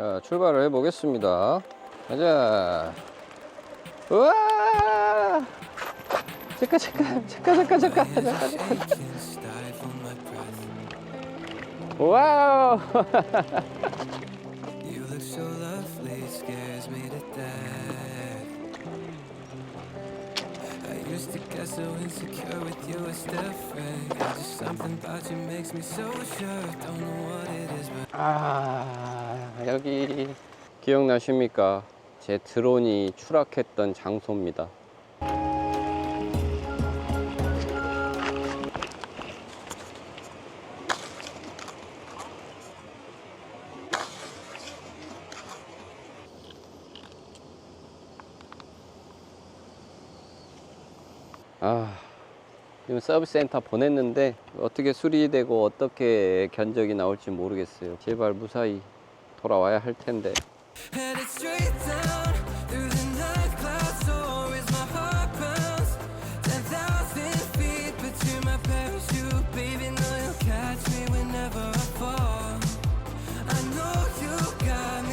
자, 출발을 해보겠습니다. 가자. 우와! 잠깐, 잠깐, 잠깐, 잠깐, 잠깐, 잠깐. 와우! used to get so insecure with you the friend. Just something about you makes me so sure. Don't know what it is, but 아, 여기 기억나십니까? 제 드론이 추락했던 장소입니다. 아, 지금 서비스 센터 보냈는데 어떻게 수리되고 어떻게 견적이 나올지 모르겠어요. 제발 무사히 돌아와야 할 텐데.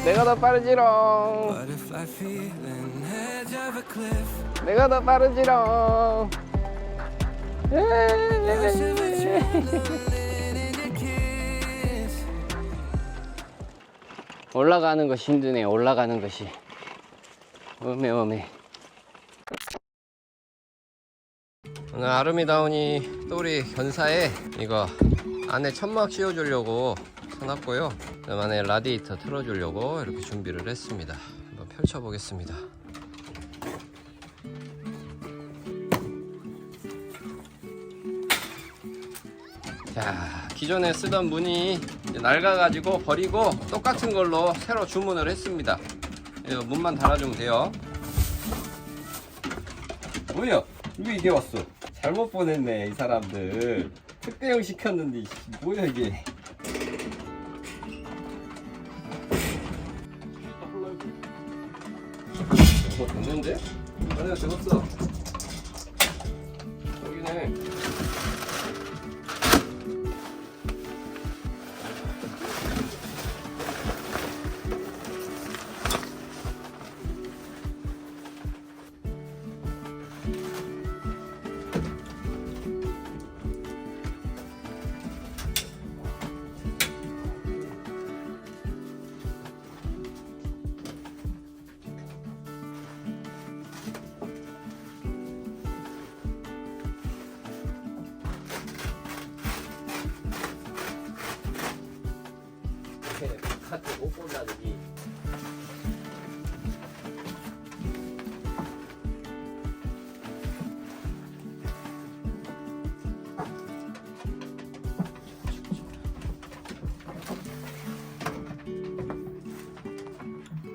내가 더 빠르지롱. Butterfly feeling, edge of a cliff. 내가 더 빠르지롱. 올라가는 것이 힘드네. 올라가는 것이. 오메 오메. 오늘 아름이다운이 또리 견사에 이거 안에 천막 씌워주려고 사놨고요. 안에 라디에이터 틀어주려고 이렇게 준비를 했습니다. 한번 펼쳐보겠습니다. 자, 기존에 쓰던 문이 낡아가지고 버리고 똑같은 걸로 새로 주문을 했습니다. 문만 달아주면 돼요. 뭐야? 왜 이게 왔어? 잘못 보냈네, 이 사람들. 특대형 시켰는데, 뭐야, 이게. 됐는데? 아니야, 적었어. 여기네.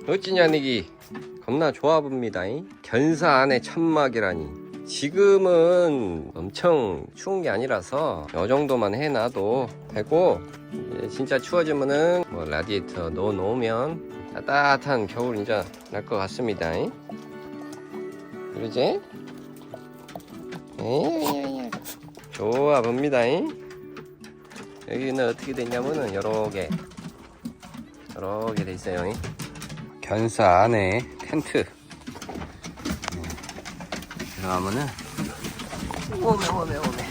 어찌냐 니기 겁나 좋아 봅니다. 견사 안에 천막이라니. 지금은 엄청 추운 게 아니라서 이 정도만 해놔도 되고 진짜 추워지면은 뭐 라디에이터 넣어 놓으면 따뜻한 겨울 이제 날 것 같습니다. 그러지? 좋아 봅니다. 여기는 어떻게 됐냐면은 요렇게 요렇게 돼 있어요 견사 안에 텐트. 들어가면은 오메 오메 오메.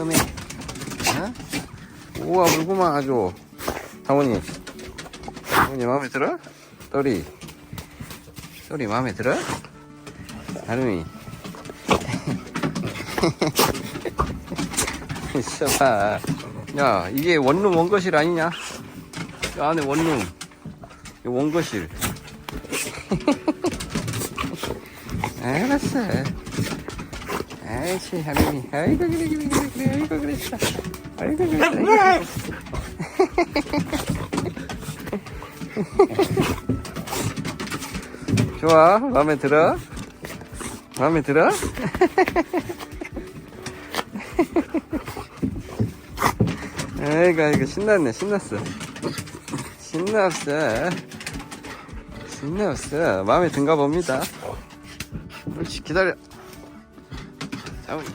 오메. 어? 우와 물고만 아주. 사모님. 사모님 마음에 들어? 또리 또리 마음에 들어? 아름이. 있어봐. 야 이게 원룸 원거실 아니냐? 이 안에 원룸. 이 원거실. 알았어. 아이씨 하림이 아이고 그래 그래 그래 그래 아이고 그랬어. 아이고 그랬어. 아이고. 그랬어 좋아. 마음에 들어? 마음에 들어? 아이고 아이고 신났네 신났어. 신났어 신났어 마음에 든가 봅니다. 옳지 기다려. 자훈이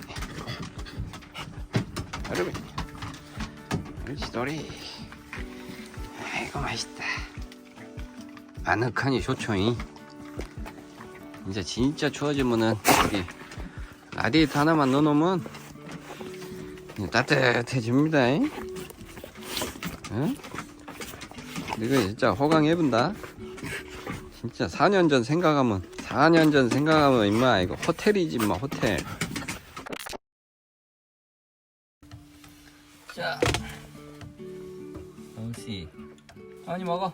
아름이 옳지 놀이. 아이고 맛있다. 아늑하니 좋죠잉 이제 진짜 추워지면은 여기 라디에이터 하나만 넣어놓으면 따뜻해집니다 잉? 응? 이거 진짜 호강해본다 진짜 4년 전 생각하면 4년 전 생각하면 임마 이거 호텔이지 마 호텔. 자 영씨. 아니 먹어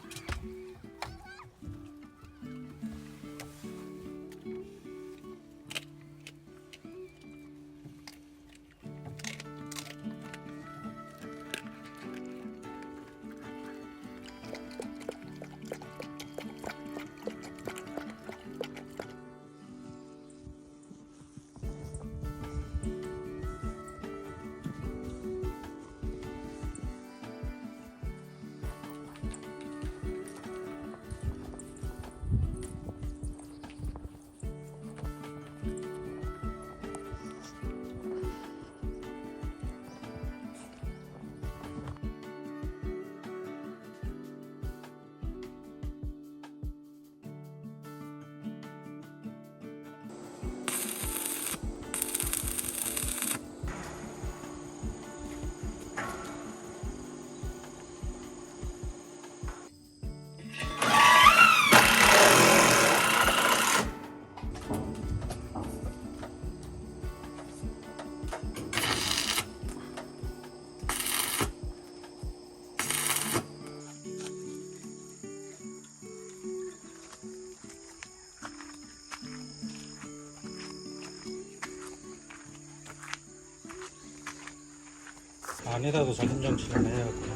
안에다도 전문장치를 해야겠구나.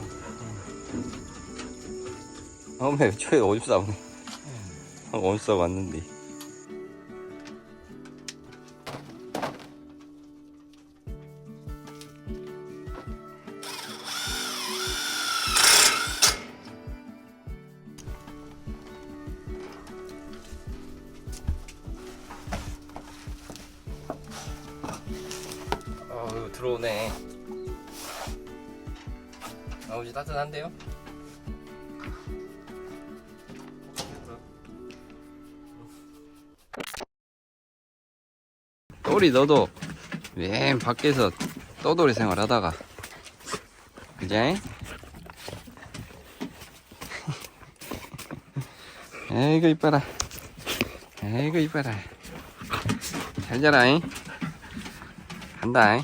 어메 초에 어디서 나오네. 어디서 왔는데. 어우 들어오네 아버지 따뜻한데요? 또리 너도. 맨 밖에서 떠돌이 생활하다가. 그제? 에이구 이뻐라. 에이구 이뻐라. 잘 자라잉? 간다잉?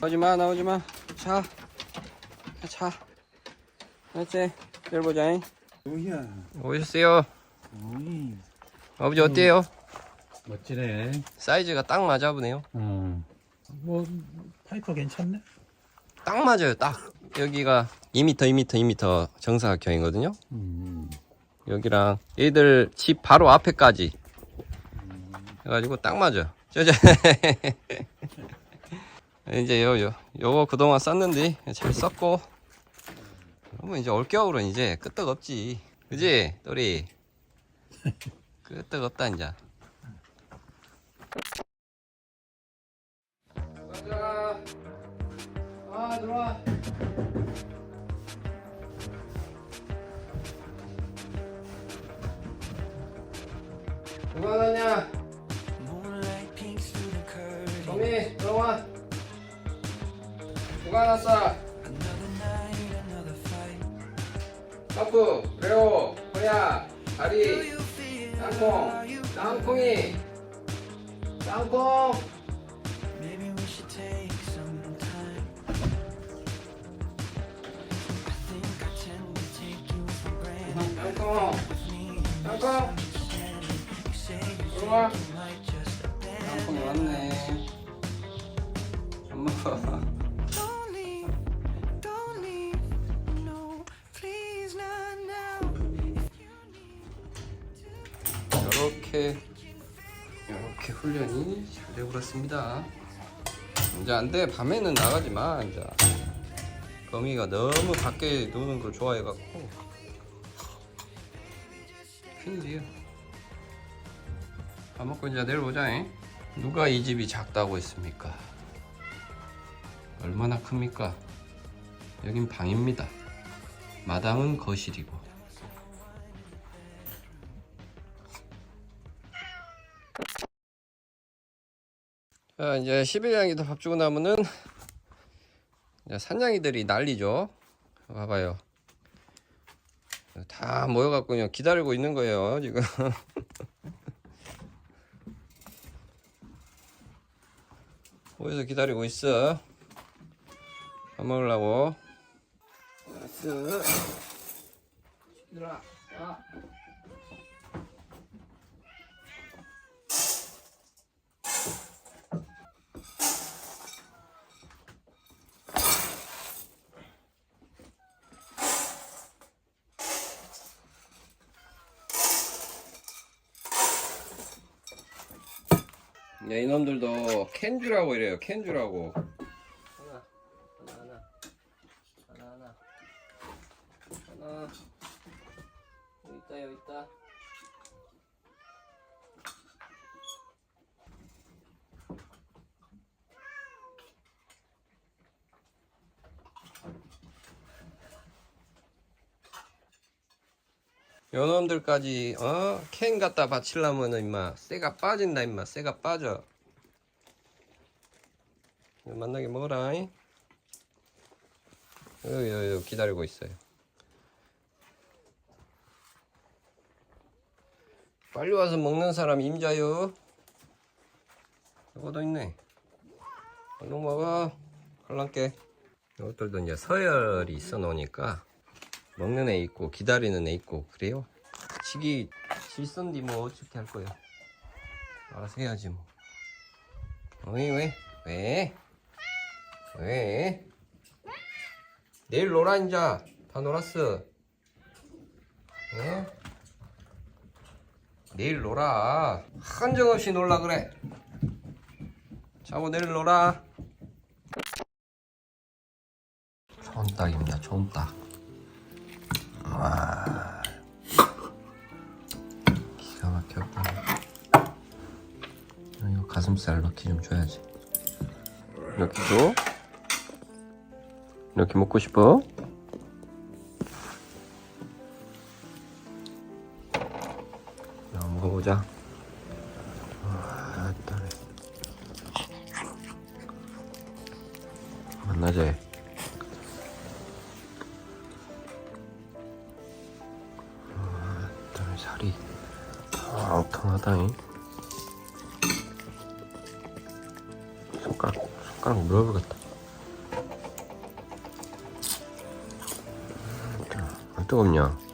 나오지마 나오지마 자 자. 알았지? 열보자잉 뭐야? 오셨어요 오이. 아버지 어때요? 멋지네. 사이즈가 딱 맞아 보네요 어. 뭐 파이퍼 괜찮네. 딱 맞아요 딱 여기가 2m 2m 2m 정사각형이거든요 음. 여기랑 얘들 집 바로 앞에까지 해가지고 딱 맞아 저저 이제 요, 요 요거 그동안 썼는데 잘 썼고. 그러면 이제 올겨울은 이제 끄떡 없지. 그지? 또리? 끄떡 없다 이제. 가자 아 들어와. 누가 the curtain. tom이 들어와 fight. 점프 레오 호야 다리? 땅콩? 땅콩이 땅콩. 땅콩 땅콩 들어와. 땅콩이 왔네 엄마 이렇게 이렇게 훈련이 잘 되고 그렇습니다. 이제 안 돼 밤에는 나가지 마 이제 거미가 너무 밖에 노는 걸 좋아해갖고 큰일이야. 밥 먹고 이제 내려오자. 잉? 누가 이 집이 작다고 했습니까? 얼마나 큽니까? 여긴 방입니다. 마당은 거실이고. 자, 이제 11양이도 밥 주고 나면은 이제 산냥이들이 난리죠. 봐봐요. 다 모여갖고 그냥 기다리고 있는 거예요, 지금. 모여서 기다리고 있어. 밥 먹으려고. 왔어. 시들아. 아. 야, 이놈들도 캔주라고 이래요. 캔주라고. 하나, 하나, 하나, 하나, 하나, 하나. 여기 있다, 여기 있다. 요놈들까지 어? 캔 갖다 바치려면은 임마 쇠가 빠진다 임마. 쇠가 빠져. 만나게 먹어라 잉? 여기 기다리고 있어요. 빨리 와서 먹는 사람 임자요. 이거도 있네. 얼른 먹어. 할랑께 이것들도 이제 서열이 있어 놓으니까 먹는 애 있고 기다리는 애 있고 그래요? 시기 실선디 뭐 어떻게 할 거야 알아서 해야지 뭐. 어이 왜? 왜? 왜? 내일 놀아 인자. 다 놀았어. 어? 내일 놀아. 한정없이 놀라 그래. 자고 내일 놀아. 좋은 딱입니다. 좋은 딱 가슴살 넣기 좀 줘야지. 이렇게 줘 이렇게 먹고 싶어? 자 먹어보자 손가락 물어보겠다. 안 뜨겁냐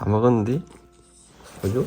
다 먹었는데? 그죠?